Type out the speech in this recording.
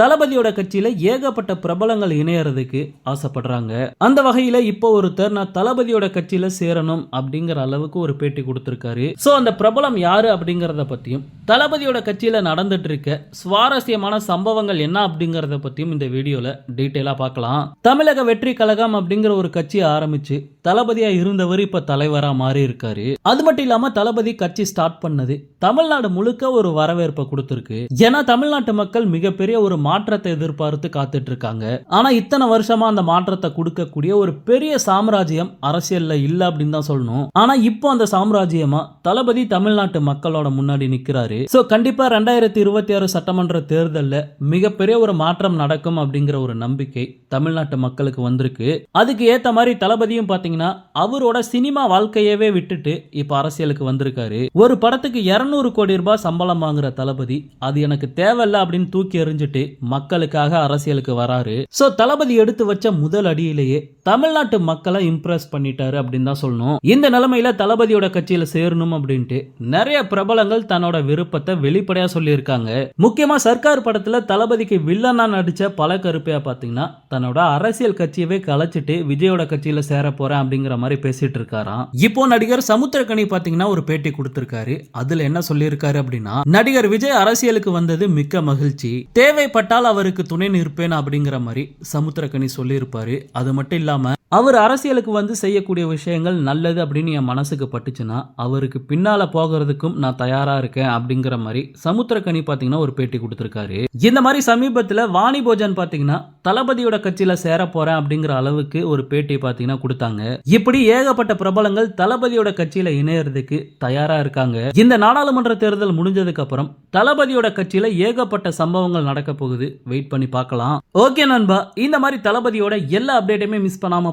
தளபதியோட கட்சியில ஏகப்பட்ட பிரபலங்கள் இணையறதுக்கு ஆசைப்படுறாங்க. அந்த வகையில இப்போ ஒருத்தர் நான் தளபதியோட கட்சியில சேரணும் அப்படிங்கிற அளவுக்கு ஒரு பேட்டி கொடுத்திருக்காரு. சோ அந்த பிரபலம் யாரு அப்படிங்கறத பத்தியும் தளபதியோட கட்சியில நடந்துட்டு இருக்க சுவாரஸ்யமான சம்பவங்கள் என்ன அப்படிங்கறத பத்தியும் இந்த வீடியோல டீட்டெயிலா பார்க்கலாம். தமிழக வெற்றி கழகம் அப்படிங்கிற ஒரு கட்சியை ஆரம்பிச்சு தளபதியா இருந்தவர் இப்ப தலைவரா மாறி இருக்காரு அது மட்டும் இல்லாம தளபதி கட்சி ஸ்டார்ட் பண்ணது தமிழ்நாடு முழுக்க ஒரு வரவேற்பை கொடுத்திருக்கு. ஏன்னா தமிழ்நாட்டு மக்கள் மிகப்பெரிய ஒரு மாற்றத்தை எதிர்பார்த்து காத்துட்டு இருக்காங்க ஆனா இத்தனை வருஷமா அந்த மாற்றத்தை கொடுக்கக்கூடிய ஒரு பெரிய சாம்ராஜ்யம் அரசியல்ல இல்ல அப்படின்னு தான் சொல்லணும். ஆனா இப்போ அந்த சாம்ராஜ்யமா தளபதி தமிழ்நாட்டு மக்களோட முன்னாடி நிக்கிறாரு. சோ கண்டிப்பா ரெண்டாயிரத்தி இருபத்தி ஆறு சட்டமன்ற தேர்தல்ல மிகப்பெரிய ஒரு மாற்றம் நடக்கும் அப்படிங்கிற ஒரு நம்பிக்கை தமிழ்நாட்டு மக்களுக்கு வந்திருக்கு. அதுக்கு ஏத்த மாதிரி தளபதியும் பாத்தீங்கன்னா அவரோட சினிமா வாழ்க்கையவே விட்டுட்டு இப்ப அரசியலுக்கு வந்திருக்காரு. ஒரு படத்துக்கு 200 கோடி ரூபாய் சம்பளம் வாங்குற தளபதி அது எனக்கு தேவையில்ல அப்படின்னு தூக்கி எறிஞ்சிட்டு மக்களுக்காக அரசியலுக்கு வராரு. சோ தளபதி எடுத்து வச்ச முதல் அடியிலேயே தமிழ்நாட்டு மக்களை இம்ப்ரெஸ் பண்ணிட்டாரு அப்படின்னு தான் சொல்லணும். இந்த நிலைமையில தளபதியோட கட்சியில சேரணும் அப்படின்ட்டு நிறைய பிரபலங்கள் தன்னோட விருப்பத்தை வெளிப்படையா சொல்லியிருக்காங்க. முக்கியமா சர்க்கார் படத்துல தளபதிக்கு வில்லனா நடிச்ச பல கருப்பையா பாத்தீங்கன்னா தன்னோட அரசியல் கட்சியவே கலைச்சிட்டு விஜயோட கட்சியில சேர போறேன் அப்படிங்கிற மாதிரி பேசிட்டு இருக்காராம். இப்போ நடிகர் சமுத்திரக்கணி பாத்தீங்கன்னா ஒரு பேட்டி கொடுத்திருக்காரு. அதுல என்ன சொல்லியிருக்காரு அப்படின்னா நடிகர் விஜய் அரசியலுக்கு வந்தது மிக்க மகிழ்ச்சி. தேவைப்பட்டால் அவருக்கு துணை நிற்பேன் அப்படிங்கிற மாதிரி சமுத்திரக்கணி சொல்லியிருப்பாரு. அது மட்டும் இல்லாம அவர் அரசியலுக்கு வந்து செய்யக்கூடிய விஷயங்கள் நல்லது அப்படின்னு என் மனசுக்கு பட்டுச்சுன்னா அவருக்கு பின்னால் போகிறதுக்கும் நான் தயாராக இருக்கேன் அப்படிங்கிற மாதிரி சமுத்திரக்கனி பார்த்தீங்கன்னா ஒரு பேட்டி கொடுத்துருக்காரு. இந்த மாதிரி சமீபத்தில் வாணி போஜன் பார்த்தீங்கன்னா தளபதியோட கட்சியில சேர அப்படிங்கிற அளவுக்கு ஒரு பேட்டி பார்த்தீங்கன்னா கொடுத்தாங்க. இப்படி ஏகப்பட்ட பிரபலங்கள் தளபதியோட கட்சியில இணையறதுக்கு தயாராக இருக்காங்க. இந்த நாடாளுமன்ற தேர்தல் முடிஞ்சதுக்கு அப்புறம் தளபதியோட கட்சியில ஏகப்பட்ட சம்பவங்கள் நடக்க போகுது. வெயிட் பண்ணி பார்க்கலாம். ஓகே நண்பா இந்த மாதிரி தளபதியோட எல்லா அப்டேட்டையுமே மிஸ் பண்ணாம